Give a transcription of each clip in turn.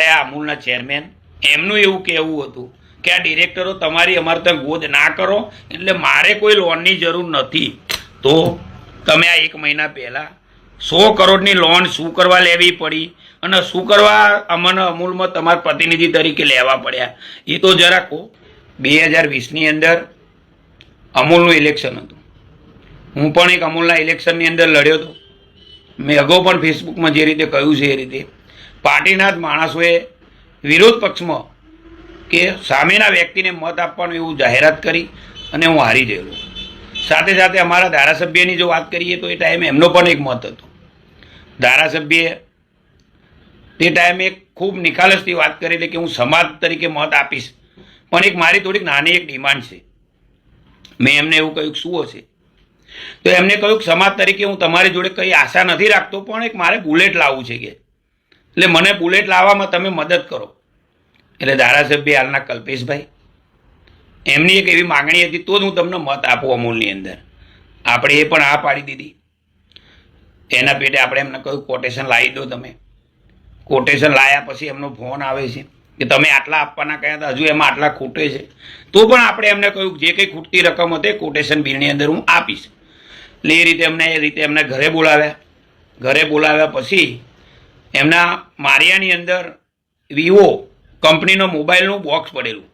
ત્યારે આ અમૂલના ચેરમેન એમનું એવું કહેવું હતું કે આ ડિરેક્ટરો તમારી અમારે ત્યાં ગોદ ના કરો, એટલે મારે કોઈ લોનની જરૂર નથી. તો તમે આ એક મહિના પહેલાં સો કરોડની લોન શું કરવા લેવી પડી અને શું કરવા અમને અમૂલમાં તમારા પ્રતિનિધિ તરીકે લેવા પડ્યા? એ તો જરા કહો. બે હજાર વીસની અંદર અમૂલનું ઇલેક્શન હતું. હું પણ એક અમૂલના ઇલેક્શનની અંદર લડ્યો હતો. મેં અગાઉ પણ ફેસબુકમાં જે રીતે કહ્યું છે એ રીતે પાર્ટીના જ માણસોએ વિરોધ પક્ષમાં કે સામેના વ્યક્તિને મત આપવાનું એવું જાહેરાત કરી અને હું હારી ગયેલો. સાથે સાથે અમારા ધારાસભ્યની જો વાત કરીએ તો એ ટાઈમે એમનો પણ એક મત હતો. ધારાસભ્યએ તે ટાઈમે ખૂબ નિખાલસથી વાત કરેલી કે હું સમાજ તરીકે મત આપીશ. પણ એક મારી થોડીક નાની એક ડિમાન્ડ છે. મેં એમને એવું કહ્યું શું હશે તો એમને કહ્યું કે સમાજ તરીકે હું તમારી જોડે કંઈ આશા નથી રાખતો, પણ એક મારે બુલેટ લાવવું છે કે એટલે મને બુલેટ લાવવામાં તમે મદદ કરો. એટલે ધારાસભ્ય હાલના કલ્પેશભાઈ. એમની એક એવી માગણી હતી, તો જ હું તમને મત આપું અમૂલની અંદર. આપણે એ પણ આ પાડી દીધી. એના પેટે આપણે એમને કહ્યું કોટેશન લાવી દો તમે. કોટેશન લાયા પછી એમનો ફોન આવે છે કે તમે આટલા આપવાના કયા હતા? હજુ એમાં આટલા ખૂટે છે. તો પણ આપણે એમને કહ્યું, જે કંઈ ખૂટતી રકમ હતી કોટેશન બિલની અંદર હું આપીશ. એટલે એ રીતે એમને, એ રીતે એમને ઘરે બોલાવ્યા. ઘરે બોલાવ્યા પછી એમના મારિયાની અંદર વિવો કંપનીનો મોબાઈલનું બોક્સ પડેલું.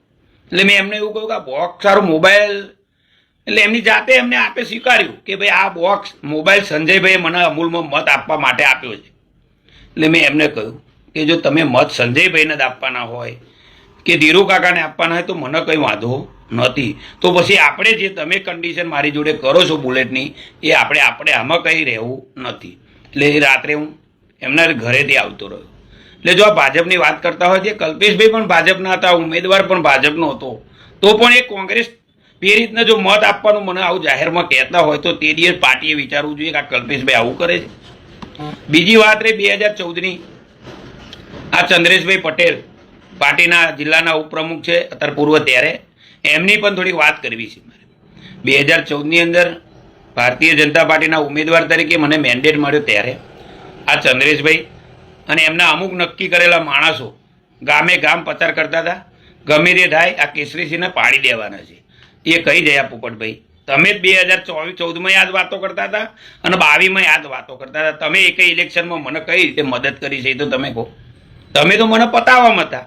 એટલે મેં એમને એવું કહ્યું કે આ બોક્સ સારું મોબાઈલ, એટલે એમની જાતે એમને આપે સ્વીકાર્યું કે ભાઈ આ બોક્સ મોબાઈલ સંજયભાઈએ મને અમૂલમાં મત આપવા માટે આપ્યો છે. એટલે મેં એમને કહ્યું કે જો તમે મત સંજયભાઈને જ આપવાના હોય કે ધીરુ કાકાને આપવાના હોય તો મને કંઈ વાંધો નથી. તો પછી આપણે જે તમે કન્ડિશન મારી જોડે કરો છો બુલેટની એ આપણે આપણે આમાં કંઈ રહેવું નથી. એટલે રાત્રે હું એમના ઘરેથી આવતો રહ્યો. એટલે જો આ ભાજપની વાત કરતા હોય છે, કલ્પેશભાઈ પણ ભાજપના હતા, ઉમેદવાર પણ ભાજપનો હતો, તો પણ એ કોંગ્રેસ એ રીતના જો મત આપવાનું મને આવું જાહેરમાં કહેતા હોય તો તે દિવસ પાર્ટીએ વિચારવું જોઈએ કે આ કલ્પેશભાઈ આવું કરે છે. બીજી વાત રહી બે હજાર ચૌદની. આ ચંદ્રેશભાઈ પટેલ પાર્ટીના જિલ્લાના ઉપપ્રમુખ છે, અત્યારે પૂર્વ ત્યારે. એમની પણ થોડી વાત કરવી છે મારે. બે હજાર ચૌદની અંદર ભારતીય જનતા પાર્ટીના ઉમેદવાર તરીકે મને મેન્ડેટ મળ્યો ત્યારે. આ ચંદ્રેશભાઈ અને એમના અમુક નક્કી કરેલા માણસો. ગામે ગામ પસાર કરતા હતા. ગમે તે થાય આ કેસરીસિંહને પાડી દેવાના છે. એ કહી જયા પોપટભાઈ, તમે જ બે હજાર ચોવીસ ચૌદમાં યાદ વાતો કરતા હતા અને બાવીસમાં યાદ વાતો કરતા હતા. તમે એક ઇલેક્શનમાં મને કઈ રીતે મદદ કરી છે એ તો તમે કહો. તમે તો મને પતાવવામાં હતા.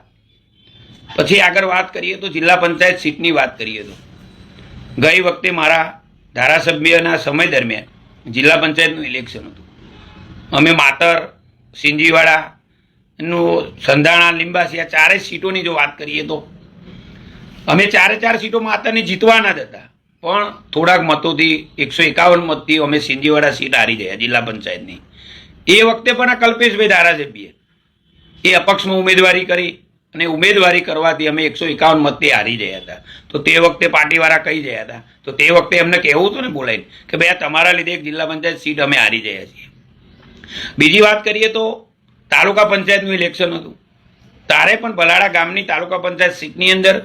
પછી આગળ વાત કરીએ તો જિલ્લા પંચાયત સીટની વાત કરીએ તો. ગઈ વખતે મારા ધારાસભ્યના સમય દરમિયાન જિલ્લા પંચાયતનું ઇલેક્શન હતું. અમે માતર સિંજીવાડા નું સંધાણા લીંબાસી આ ચારેય સીટોની જો વાત કરીએ તો. અમે ચારે ચાર સીટો માતાની જીતવાના જ હતા. પણ થોડાક મતોથી એકસો એકાવન મતથી અમે સિંજીવાડા સીટ હારી ગયા, જિલ્લા પંચાયતની. એ વખતે પણ આ કલ્પેશભાઈ ધારાસભ્યએ એ અપક્ષમાં ઉમેદવારી કરી અને ઉમેદવારી કરવાથી અમે એકસો એકાવન મતથી હારી ગયા હતા. તો તે વખતે પાર્ટીવાળા કહી ગયા હતા. તો તે વખતે એમને કહેવું હતું ને બોલાઈને કે, ભાઈ, આ તમારા લીધે એક જિલ્લા પંચાયત સીટ અમે હારી ગયા છીએ. બીજી વાત કરીએ તો તાલુકા પંચાયતનું ઇલેક્શન હતું. તારે પણ ભલાડા ગામની તાલુકા પંચાયત સીટની અંદર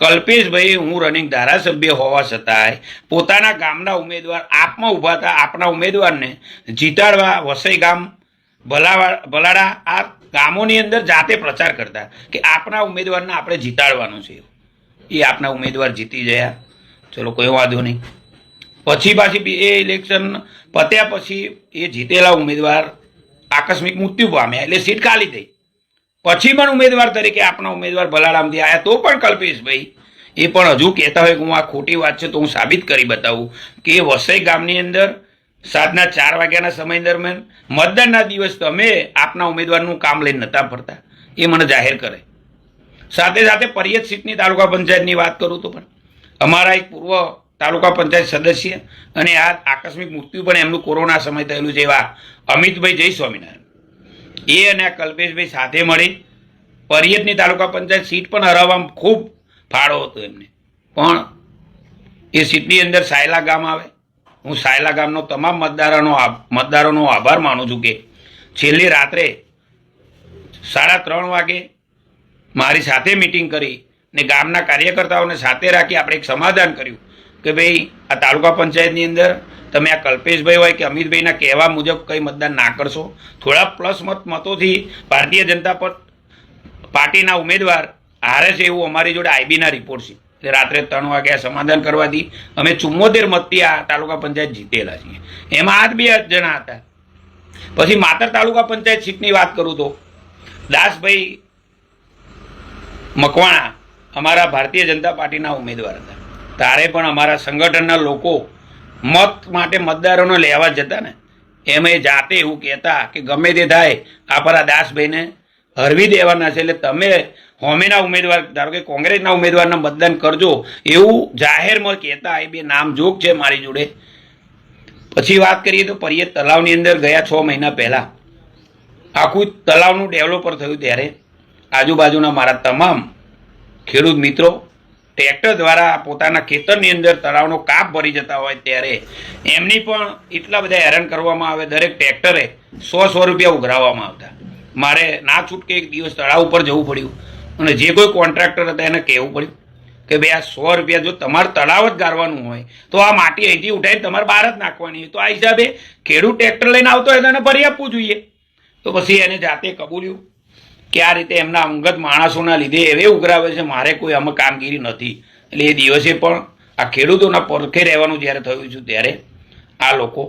કલ્પેશભાઈ, હું રનિંગ ધારાસભ્ય હોવા છતાંય પોતાના ગામના ઉમેદવાર, આપમાં ઊભા હતા, આપના ઉમેદવારને જીતાડવા વસઈ ગામ ભલાવા ભલાડા આ ગામોની અંદર જાતે પ્રચાર કરતા કે આપના ઉમેદવારને આપણે જીતાડવાનું છે. એ આપના ઉમેદવાર જીતી ગયા. ચલો કોઈ વાંધો નહીં. પછી પાછી એ ઇલેક્શન પત્યા પછી એ જીતેલા ઉમેદવાર આકસ્મિક મૃત્યુ પામ્યા, એટલે સીટ ખાલી થઈ. પછી પણ ઉમેદવાર તરીકે આપણા ઉમેદવાર ભલારામથી આવ્યા તો પણ કલ્પેશભાઈ, એ પણ હજુ કહેતા હોય કે હું આ ખોટી વાત છે તો હું સાબિત કરી બતાવું કે વસઈ ગામની અંદર સાંજના ચાર વાગ્યાના સમય દરમિયાન મતદાનના દિવસ તમે આપના ઉમેદવારનું કામ લઈને નહોતા ફરતા. એ મને જાહેર કરે. સાથે સાથે પરિયત સીટની તાલુકા પંચાયતની વાત કરું તો પણ અમારા એક પૂર્વ તાલુકા પંચાયત સદસ્ય અને આ આકસ્મિક મૃત્યુ પણ એમનું કોરોના સમય થયેલું છે એવા અમિતભાઈ જય સ્વામિનારાયણ. એ અને આ કલ્પેશભાઈ સાથે મળી પરિયતની તાલુકા પંચાયત સીટ પણ હરાવવામાં ખૂબ ફાળો હતો એમને. પણ એ સીટની અંદર સાયલા ગામ આવે. હું સાયલા ગામનો તમામ મતદારોનો મતદારોનો આભાર માનું છું કે છેલ્લી રાત્રે સાડા ત્રણ વાગે મારી સાથે મિટિંગ કરી ને ગામના કાર્યકર્તાઓને સાથે રાખી આપણે એક સમાધાન કર્યું. કે ભાઈ, આ તાલુકા પંચાયતની અંદર તમે આ કલ્પેશભાઈ હોય કે અમિતભાઈના કહેવા મુજબ કંઈ મતદાન ના કરશો. થોડા પ્લસ મત મતોથી ભારતીય જનતા પાર્ટીના ઉમેદવાર હારે છે એવું અમારી જોડે આઈબીના રિપોર્ટ છે. એટલે રાત્રે ત્રણ વાગ્યા સમાધાન કરવાથી અમે ચુમ્મોતેર મતથી આ તાલુકા પંચાયત જીતેલા છીએ. એમાં આ જ બે જણા હતા. પછી માતર તાલુકા પંચાયત સીટની વાત કરું તો, દાસભાઈ મકવાણા અમારા ભારતીય જનતા પાર્ટીના ઉમેદવાર હતા. તારે પણ અમારા સંગઠનના લોકો મત માટે મતદારોને લેવા જતા ને. એમ એ જાતે એવું કહેતા કે ગમે તે થાય, આપણા દાસભાઈને હરવી દેવાના છે એટલે તમે હોમેના ઉમેદવાર, ધારો કે કોંગ્રેસના ઉમેદવારના મતદાન કરજો એવું જાહેરમાં કહેતા એ બે નામ જોગ છે મારી જોડે. પછી વાત કરીએ તો પરિયત તલાવની અંદર ગયા છ મહિના પહેલાં આખું તલાવનું ડેવલપર થયું ત્યારે. આજુબાજુના મારા તમામ ખેડૂત મિત્રો ટ્રેક્ટર દ્વારા પોતાના ખેતરની અંદર તળાવનો કાપ ભરી જતા હોય ત્યારે એમની પણ એટલા બધા હેરાન કરવામાં આવે, દરેક ટ્રેક્ટરે સો સો રૂપિયા ઉઘરાવવામાં આવતા. મારે ના છૂટકે એક દિવસ તળાવ ઉપર જવું પડ્યું અને જે કોઈ કોન્ટ્રાક્ટર હતા એને કહેવું પડ્યું કે ભાઈ આ સો રૂપિયા જો તમારે તળાવ જ ગારવાનું હોય, તો આ માટી અહીંથી ઉઠાવીને તમારે બહાર જ નાખવાની હોય. તો આ હિસાબે ખેડૂત ટ્રેક્ટર લઈને આવતો હોય તો એને ભરી આપવું જોઈએ. તો પછી એને જાતે કબૂલ્યું કે આ રીતે એમના અંગત માણસોના લીધે એવે ઉઘરાવે છે, મારે કોઈ આમાં કામગીરી નથી. એટલે એ દિવસે પણ આ ખેડૂતોના પરખે રહેવાનું જ્યારે થયું છે ત્યારે આ લોકો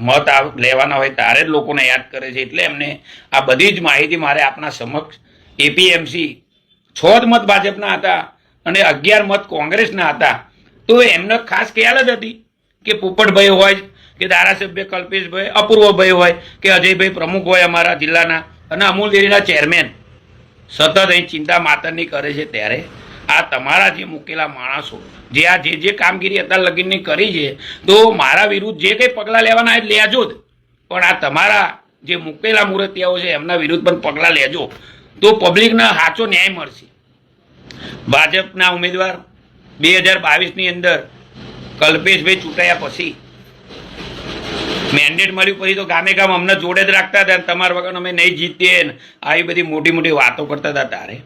મત લેવાના હોય ત્યારે જ લોકોને યાદ કરે છે. એટલે એમને આ બધી જ માહિતી મારે આપના સમક્ષ એપીએમસી છ જ મત ભાજપના હતા અને અગિયાર મત કોંગ્રેસના હતા. તો એમને ખાસ ખ્યાલ જ હતી કે પોપટભાઈ હોય કે ધારાસભ્ય કલ્પેશભાઈ, અપૂર્વભાઈ હોય, કે અજયભાઈ પ્રમુખ હોય અમારા જિલ્લાના અને અમૂલ ડેરીના ચેરમેન. સતત અહીં ચિંતા માતરની કરે છે ત્યારે આ તમારા જે મૂકેલા માણસો, જે આ જે જે કામગીરી અત્યાર લગીનની કરી છે, તો મારા વિરુદ્ધ જે કંઈ પગલાં લેવાના એ લેજો જ. પણ આ તમારા જે મૂકેલા મૂર્તિયાઓ છે, એમના વિરુદ્ધ પણ પગલાં લેજો. તો પબ્લિકને સાચો ન્યાય મળશે. ભાજપના ઉમેદવાર બે હજાર બાવીસની અંદર કલ્પેશભાઈ ચૂંટાયા પછી મેન્ડેટ મળ્યું પછી તો ગામે ગામ અમને જોડે જ રાખતા હતા તમારા વગર અમે નહીં જીતીએ. ને આવી બધી મોટી મોટી વાતો કરતા હતા તારે.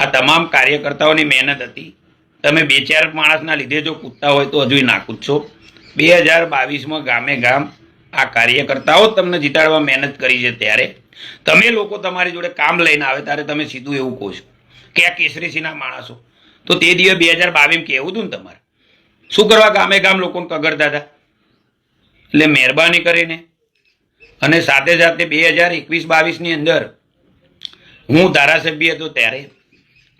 આ તમામ કાર્યકર્તાઓની મહેનત હતી. તમે બે ચાર માણસના લીધે જો કૂદતા હોય તો હજુ નાખું છો બે હજાર બાવીસમાં ગામે ગામ આ કાર્યકર્તાઓ તમને જીતાડવા મહેનત કરી છે ત્યારે. તમે લોકો તમારી જોડે કામ લઈને આવે ત્યારે તમે સીધું એવું કહો છો કે આ કેસરીસીના માણસો. તો તે દિવસે બે હજાર બાવીસમાં કહેવું હતું ને તમારે? શું કરવા ગામે ગામ લોકોને કગડતા હતા? એટલે મહેરબાની કરીને અને સાથે સાથે બે હજાર એકવીસ બાવીસની અંદર હું ધારાસભ્ય હતો ત્યારે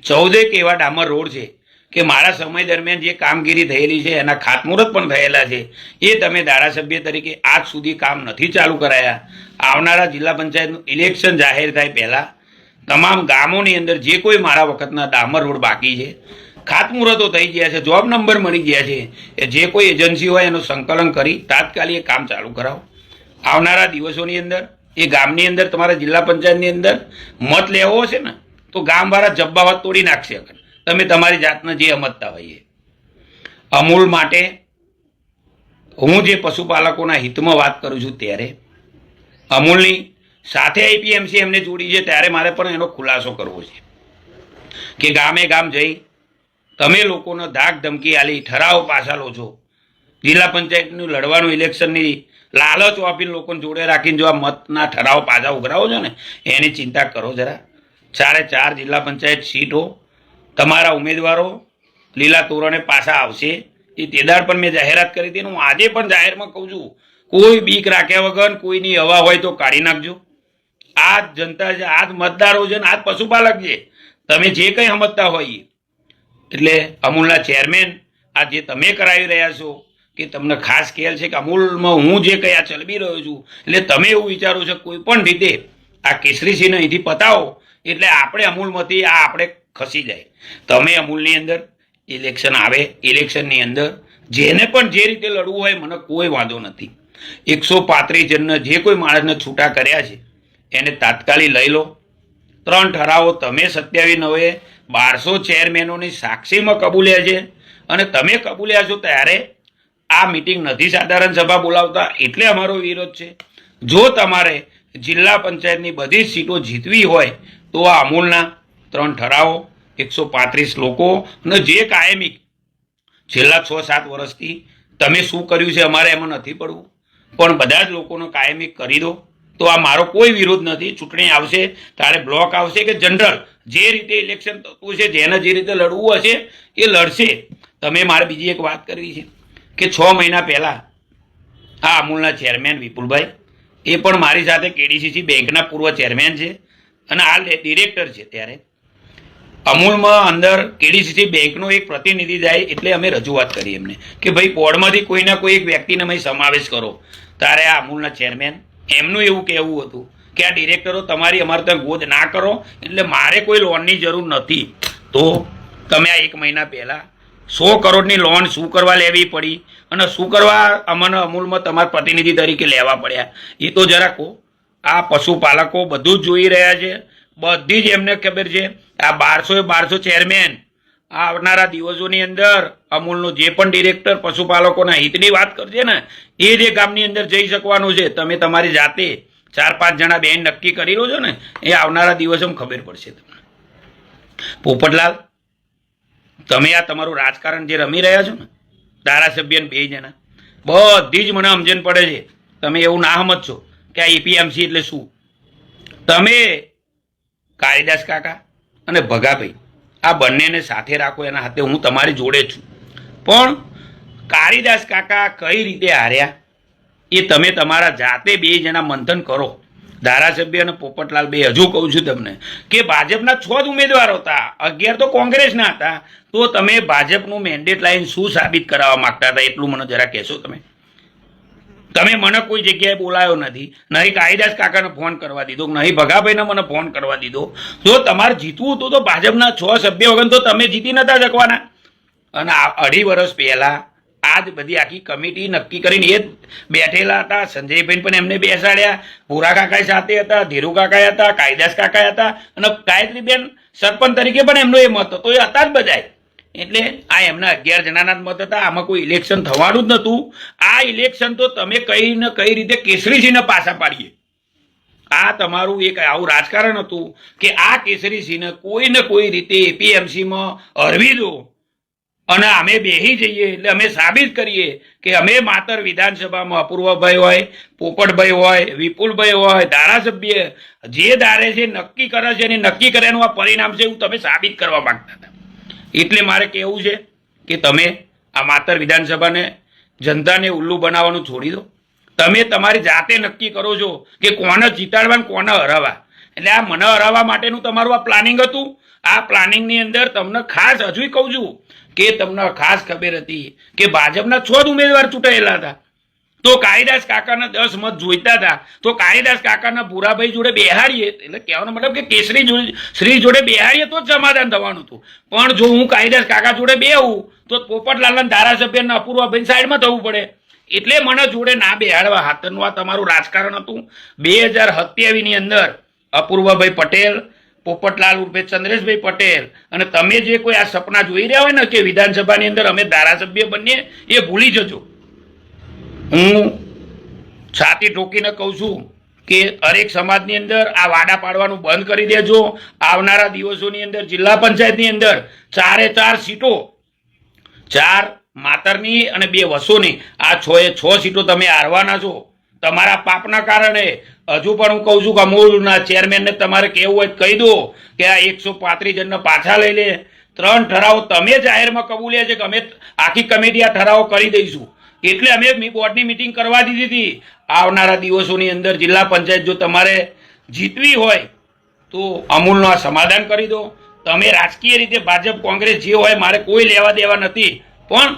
ચૌદેક એવા ડામર રોડ છે કે મારા સમય દરમિયાન જે કામગીરી થયેલી છે, એના ખાતમુહૂર્ત પણ થયેલા છે, એ તમે ધારાસભ્ય તરીકે આજ સુધી કામ નથી ચાલુ કરાયા. આવનારા જિલ્લા પંચાયતનું ઇલેક્શન જાહેર થાય પહેલાં તમામ ગામોની અંદર જે કોઈ મારા વખતના ડામર રોડ બાકી છે ખાતમુહૂર્તો થઈ ગયા છે જોબ નંબર મળી ગયા છે. એ જે કોઈ એજન્સી હોય એનું સંકલન કરી તાત્કાલિક કામ ચાલુ કરાવો. આવનારા દિવસોની અંદર, એ ગામની અંદર, તમારા જિલ્લા પંચાયતની અંદર મત લેવો હશે ને, તો ગામવાળા જબ્બાવત તોડી નાખશે તમે તમારી જાતને જે સમજતા હોઈએ. અમૂલ માટે હું જે પશુપાલકોના હિતમાં વાત કરું છું ત્યારે, અમૂલની સાથે આઈપીએમસી એમને જોડી છે, ત્યારે મારે પણ એનો ખુલાસો કરવો છે. કે ગામે ગામ જઈ તમે લોકોનો ધાક ધમકી આલી ઠરાવ પાછા લો છો. જિલ્લા પંચાયતનું લડવાનું ઇલેક્શનની લાલચ આપીને લોકોને જોડે રાખીને જો આ મતના ઠરાવ પાછા ઉઘરાવો છો ને, એની ચિંતા કરો જરા. ચારે ચાર જિલ્લા પંચાયત સીટો, તમારા ઉમેદવારો લીલા તોરણે પાછા આવશે. એ તેદાર પણ મેં જાહેરાત કરી હતી હું આજે પણ જાહેરમાં કહું છું, કોઈ બીક રાખ્યા વગર કોઈની હવા હોય તો કાઢી નાખજો. આ જનતા છે, આ જ મતદારો છે ને, આ જ પશુપાલક છે. તમે જે કંઈ સમજતા હોઈએ એટલે અમૂલના ચેરમેન આ જે તમે કરાવી રહ્યા છો, કે તમને ખાસ ખ્યાલ છે કે અમૂલમાં હું જે કંઈ આ ચલબી રહ્યો છું, એટલે તમે એવું વિચારો છો કોઈ પણ રીતે આ કેસરીસિંહને અહીંથી પતાવો, એટલે આપણે અમૂલમાંથી આ આપણે ખસી જાય. તમે અમૂલની અંદર ઇલેક્શન આવે ઇલેક્શનની અંદર જેને પણ જે રીતે લડવું હોય મને કોઈ વાંધો નથી. એકસો પાંત્રીસ જણને જે કોઈ માણસને છૂટા કર્યા છે, એને તાત્કાલિક લઈ લો. ત્રણ ઠરાવો તમે સત્યાવીસ નવે બારસો ચેરમેનોની સાક્ષીમાં કબૂલ્યા છે. અને તમે કબૂલ્યા છો ત્યારે આ મિટિંગ નથી સાધારણ સભા બોલાવતા, એટલે અમારો વિરોધ છે. જો તમારે જિલ્લા પંચાયતની બધી સીટો જીતવી હોય, તો આ અમૂલના ત્રણ ઠરાવો, એકસો પાંત્રીસ લોકો અને જે કાયમી છેલ્લા છ સાત વર્ષથી તમે શું કર્યું છે અમારે એમાં નથી પડવું. પણ બધા જ લોકોનો કાયમી કરી દો. તો આ મારો કોઈ વિરોધ નથી. ચૂંટણી આવશે ત્યારે બ્લોક આવશે કે જનરલ? જે રીતે ઇલેક્શન થતું છે જેને જે રીતે લડવું હશે, એ લડશે. તમે મારે બીજી એક વાત કરવી છે, કે છ મહિના પહેલાં આ અમૂલના ચેરમેન વિપુલભાઈ, એ પણ મારી સાથે કેડીસીસી બેંકના પૂર્વ ચેરમેન છે અને હાલ ડિરેક્ટર છે ત્યારે. અમૂલમાં અંદર કેડીસીસી બેંકનો એક પ્રતિનિધિ જાય એટલે અમે રજૂઆત કરી એમને, કે ભાઈ બોર્ડમાંથી કોઈના કોઈ એક વ્યક્તિને અમે સમાવેશ કરો. તારે આ અમૂલના ચેરમેન એમનું એવું કહેવું હતું કે આ ડિરેક્ટરો તમારી અમારે ત્યાં ગોદ ના કરો. એટલે મારે કોઈ લોનની જરૂર નથી. તો તમે આ એક મહિના પહેલાં સો કરોડની લોન શું કરવા લેવી પડી? અને શું કરવા અમને અમૂલમાં તમારા પ્રતિનિધિ તરીકે લેવા પડ્યા? એ તો જરા કહો. આ પશુપાલકો બધું જ જોઈ રહ્યા છે. બધી જ એમને ખબર છે. આ બારસો એ બારસો ચેરમેન આવનારા દિવસોની અંદર અમૂલનો જે પણ ડિરેક્ટર પશુપાલકોના હિતની વાત કરશે ને, એ જે ગામની અંદર જઈ શકવાનું છે, તમે તમારી જાતે ચાર પાંચ જણા બેન નક્કી કરી લો છો ને, એ આવનારા દિવસોમાં ખબર પડશે તમને. પોપટલાલ, તમે આ તમારું રાજકારણ જે રમી રહ્યા છો ને, ધારાસભ્ય ને બે જણા, બધી જ મને સમજણ પડે છે. તમે એવું ના સમજશો કે આ એપીએમસી એટલે શું? તમે કાળીદાસ કાકા અને ભગાભાઈ, આ બંનેને સાથે રાખો, એના હાથે હું તમારી જોડે છું. પણ કાળીદાસ કાકા કઈ રીતે હાર્યા? એ તમે તમારા જાતે બે જણા મંથન કરો. ધારાસભ્ય અને પોપટલાલ બે, હજુ કહું છું તમને કે ભાજપના છ જ ઉમેદવારો હતા. અગિયાર તો કોંગ્રેસના હતા. તો તમે ભાજપનું મેન્ડેટ લાઈન શું સાબિત કરાવવા માંગતા હતા એટલું મને જરા કહેશો તમે. તમે મને કોઈ જગ્યાએ બોલાયો નથી. નહીં કાળીદાસ કાકાને ફોન કરવા દીધો, નહીં ભગાભાઈને મને ફોન કરવા દીધો. જો તમારે જીતવું હતું તો ભાજપના છ સભ્ય વગર તો તમે જીતી નતા શકવાના. અને અઢી વર્ષ પહેલા આ જ બધી આખી કમિટી નક્કી કરીને એ બેઠેલા હતા. સંજયભાઈ પણ એમને બેસાડ્યા. પુરા કાકા સાથે હતા, ધીરુ કાકા હતા, કાયદાસ કાકા હતા અને ગાયત્રીબેન સરપંચ તરીકે પણ એમનો એ મત હતો. એ હતા જ બધાય એટલે આ એમના અગિયાર જણાના મત હતા. આમાં કોઈ ઇલેક્શન થવાનું જ નહોતું. આ ઇલેક્શન તો તમે કઈ ને કઈ રીતે કેસરીસિંહને પાછા પાડીએ. આ તમારું એક આવું રાજકારણ હતું કે આ કેસરીસિંહને કોઈ ને કોઈ રીતે એપીએમસીમાં હરવી દો. અને અમે બેહી જઈએ એટલે અમે સાબિત કરીએ કે અમે માતર વિધાનસભામાં અપૂર્વભાઈ હોય, પોપટભાઈ હોય, વિપુલભાઈ હોય, ધારાસભ્ય, જે ધારે છે નક્કી કરે છે અને નક્કી કર્યાનું આ પરિણામ છે એવું તમે સાબિત કરવા માંગતા હતા. એટલે મારે કહેવું છે કે તમે આ માતર વિધાનસભાને જનતાને ઉલ્લુ બનાવવાનું છોડી દો. તમે તમારી જાતે નક્કી કરો છો કે કોને જીતાડવા કોને હરાવવા. એટલે આ મને હરાવવા માટેનું તમારું આ પ્લાનિંગ હતું. આ પ્લાનિંગની અંદર તમને ખાસ હજુ કહું છું કે તમને ખાસ ખબર હતી કે ભાજપના છ જ ઉમેદવાર ચૂંટાયેલા હતા. તો કાળીદાસ કાકાના દસ મત જોઈતા હતા. તો કાળીદાસ કાકાના ભૂરાભાઈ જોડે બેહાડીએ એટલે કહેવાનો મતલબ કે કેસરી શ્રી જોડે બેહાડીએ તો જ સમાધાન થવાનું હતું. પણ જો હું કાળીદાસ કાકા જોડે બેહું, તો પોપટલાલના ધારાસભ્યના અપૂર્વાભાઈ સાઈડમાં થવું પડે. એટલે મને જોડે ના બેહાડવા હાથનું આ તમારું રાજકારણ હતું. બે હજાર સત્યાવીસની અંદર અપૂર્વભાઈ પટેલ, પોપટલાલ ઉર્ફે ચંદ્રેશભાઈ પટેલ. અને તમે જે કોઈ આ સપના જોઈ રહ્યા હોય ને કે વિધાનસભાની અંદર અમે ધારાસભ્ય બનીએ, એ ભૂલી જજો. હું છાતી ઠોકીને કહું છું કે હરેક સમાજની અંદર આ વાડા પાડવાનું બંધ કરી દેજો. આવનારા દિવસોની અંદર, જિલ્લા પંચાયતની અંદર ચારે ચાર સીટો, ચાર માતરની અને બે વસોની. આ છ એ છ સીટો તમે હારવાના છો. તમારા પાપના કારણે હજુ પણ હું કહું છું કે અમૂલના ચેરમેનને તમારે કહેવું હોય કહી દો કે આ એકસો પાંત્રીસ જણને પાછા લઈ લે. ત્રણ ઠરાવો તમે જાહેરમાં કબૂલે છે કે અમે આખી કમિટી આ ઠરાવો કરી દઈશું. એટલે અમે બોર્ડની મિટિંગ કરવા દીધી હતી. આવનારા દિવસોની અંદર જિલ્લા પંચાયત જો તમારે જીતવી હોય તો અમૂલનું આ સમાધાન કરી દો. તમે રાજકીય રીતે ભાજપ, કોંગ્રેસ જે હોય મારે કોઈ લેવા દેવા નથી. પણ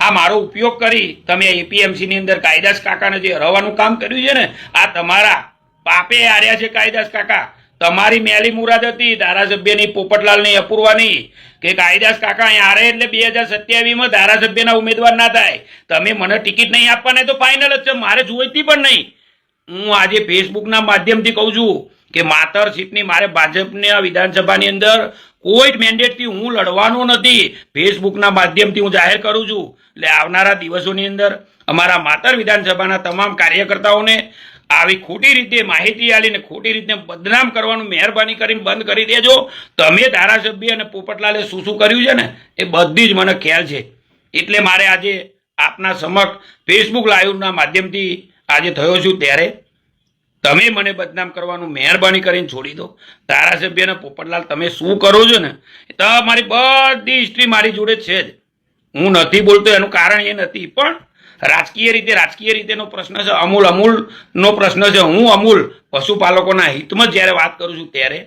આ મારો ઉપયોગ કરી તમે એપીએમસીની અંદર કાયદાસ કાકાને જે હરાવવાનું કામ કર્યું છે ને, આ તમારા પાપે હાર્યા છે કાયદાસ કાકા. તમારી મેલી મુરાદ હતી, ધારાસભ્યની પોપટલાલની અપૂર્વાની કે કાયદાસ કાકા અહીં હારે એટલે બે હજાર સત્યાવીસમાં ધારાસભ્યના ઉમેદવાર ના થાય. તમે મને ટિકિટ નહીં આપવાના તો ફાઇનલ જ છે, મારે જોઈતી પણ નહીં. હું આજે ફેસબુકના માધ્યમથી કહું છું કે માતર સીટની મારે ભાજપની વિધાનસભાની અંદર કોઈ જ મેન્ડેટથી હું લડવાનો નથી. ફેસબુકના માધ્યમથી હું જાહેર કરું છું. એટલે આવનારા દિવસોની અંદર અમારા માતર વિધાનસભાના તમામ કાર્યકર્તાઓને આવી ખોટી રીતે માહિતી આલીને ખોટી રીતે બદનામ કરવાનું મહેરબાની કરીને બંધ કરી દેજો. તમે ધારાસભ્ય અને પોપટલાલે શું શું કર્યું છે ને, એ બધી જ મને ખ્યાલ છે. એટલે મારે આજે આપના સમક્ષ ફેસબુક લાઈવના માધ્યમથી આજે થયો છું ત્યારે તમે મને બદનામ કરવાનું મહેરબાની કરીને છોડી દો. ધારાસભ્યને પોપટલાલ, તમે શું કરો છો ને? તમારી બધી હિસ્ટ્રી મારી જોડે છે જ. હું નથી બોલતો, એનું કારણ એ નથી. પણ રાજકીય રીતે, રાજકીય રીતેનો પ્રશ્ન છે, અમૂલ, અમૂલનો પ્રશ્ન છે. હું અમૂલ પશુપાલકોના હિતમાં જ્યારે વાત કરું છું ત્યારે.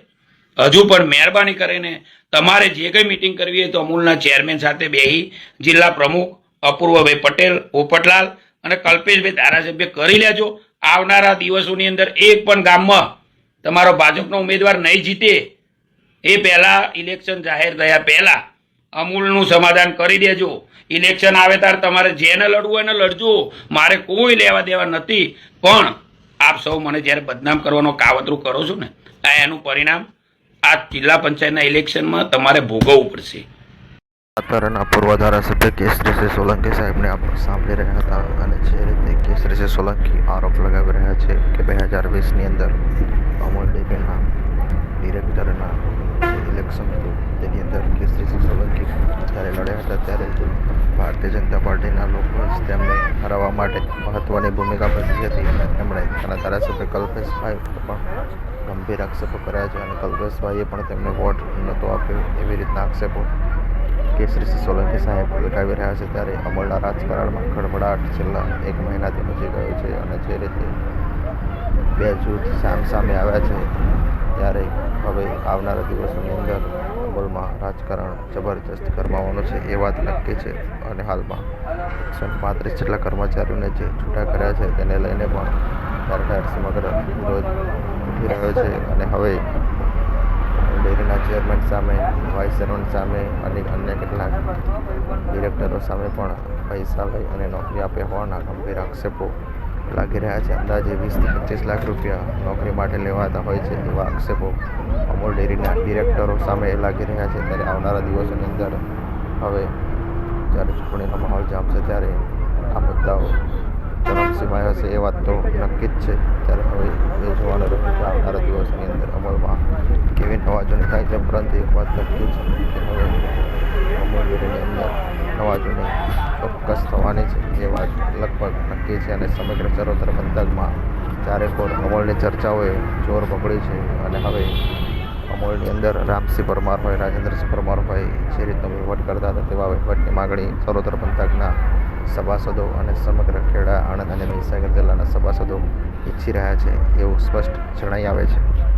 હજુ પણ મહેરબાની કરીને તમારે જે કંઈ મિટિંગ કરવી હોય તો અમૂલના ચેરમેન સાથે બેહી જિલ્લા પ્રમુખ અપૂર્વભાઈ પટેલ, પોપટલાલ અને કલ્પેશભાઈ ધારાસભ્ય કરી લેજો. આવનારા દિવસોની અંદર એક પણ ગામમાં તમારો ભાજપનો ઉમેદવાર નહીં જીતે, એ પહેલા ઇલેક્શન જાહેર થયા પહેલા અમૂલનું સમાધાન કરી દેજો. ઇલેક્શન આવે ત્યારે તમારે જેને લડવું એને લડજો. મારે કોઈ લેવા દેવા નથી. પણ આપ સૌ મને જ્યારે બદનામ કરવાનો કાવતરું કરો છો ને, આ એનું પરિણામ આ જિલ્લા પંચાયતના ઇલેક્શનમાં તમારે ભોગવવું પડશે. અત્યારના પૂર્વ ધારાસભ્ય કેસરીસિંહ સોલંકી સાહેબને આપણે સાંભળી રહ્યા હતા અને જે રીતે કેસરીસિંહ સોલંકી આરોપ લગાવી રહ્યા છે કે બે હજાર વીસની અંદર અમૂલ ડેરીના ડિરેક્ટરના ઇલેક્શન હતું, તેની અંદર કેસરીસિંહ સોલંકી જ્યારે લડ્યા હતા ત્યારે ભારતીય જનતા પાર્ટીના લોકોએ તેમને હરાવવા માટે મહત્ત્વની ભૂમિકા ભજવી હતી. અને તેમણે તેના ધારાસભ્ય કલ્પેશભાઈ પણ ગંભીર આક્ષેપો કર્યા છે અને કલ્પેશભાઈએ પણ તેમને વોટ નહોતો આપ્યો એવી રીતના આક્ષેપો કેસરીસિંહ સોલંકી સાહેબ લગાવી રહ્યા છે ત્યારે અમલના રાજકારણમાં ખળભળાટ છેલ્લા એક મહિનાથી મચી ગયો છે અને જે રીતે બે જૂથ સામ સામે આવ્યા છે ત્યારે હવે આવનારા દિવસોની અંદર અમલમાં રાજકારણ જબરજસ્ત ગરમાવાનું છે એ વાત નક્કી છે અને હાલમાં એકસો પાંત્રીસ જેટલા કર્મચારીઓને જે છૂટા કર્યા છે તેને લઈને પણ ઠેર સમગ્ર વિરોધ ઉઠી રહ્યો છે અને હવે ડેરીના ચેરમેન સામે વાઇસ ચેરમેન સામે અને અન્ય કેટલાક ડિરેક્ટરો સામે પણ પૈસા લઈ અને નોકરી આપ્યા હોવાના ગંભીર આક્ષેપો લાગી રહ્યા છે. અંદાજે વીસથી પચીસ લાખ રૂપિયા નોકરી માટે લેવાતા હોય છે એવા આક્ષેપો અમૂલ ડેરીના ડિરેક્ટરો સામે લાગી રહ્યા છે. ત્યારે આવનારા દિવસોની અંદર હવે જ્યારે ચૂંટણીનો માહોલ જામશે ત્યારે આ મુદ્દાઓ ચરમસીમાએ હશે એ વાત તો નક્કી જ છે. ત્યારે હવે એ જોવાનું રહ્યું કે આવનારા દિવસની અંદર અમલમાં કેવી નવાજોની થાય છે. પરંતુ એક વાત નક્કી છે કે હવે અમૂલ અંદર નવાજોની ચોક્કસ થવાની છે. એ વાત લગભગ નક્કી છે અને સમગ્ર ચરોતર પંથકમાં ચારે કોર અમૂલની ચર્ચાઓએ જોર પકડી છે અને હવે અમૂલની અંદર રામસિંહ પરમાર હોય, રાજેન્દ્રસિંહ પરમાર હોય, જે રીતનો વહીવટ કરતા હતા તેવા વહીવટની માગણી ચરોતર પંથકના સભાસદો અને સમગ્ર ખેડા, આણંદ અને મહીસાગર જિલ્લાના સભાસદો ઈચ્છી રહ્યા છે એવું સ્પષ્ટ જણાઈ આવે છે.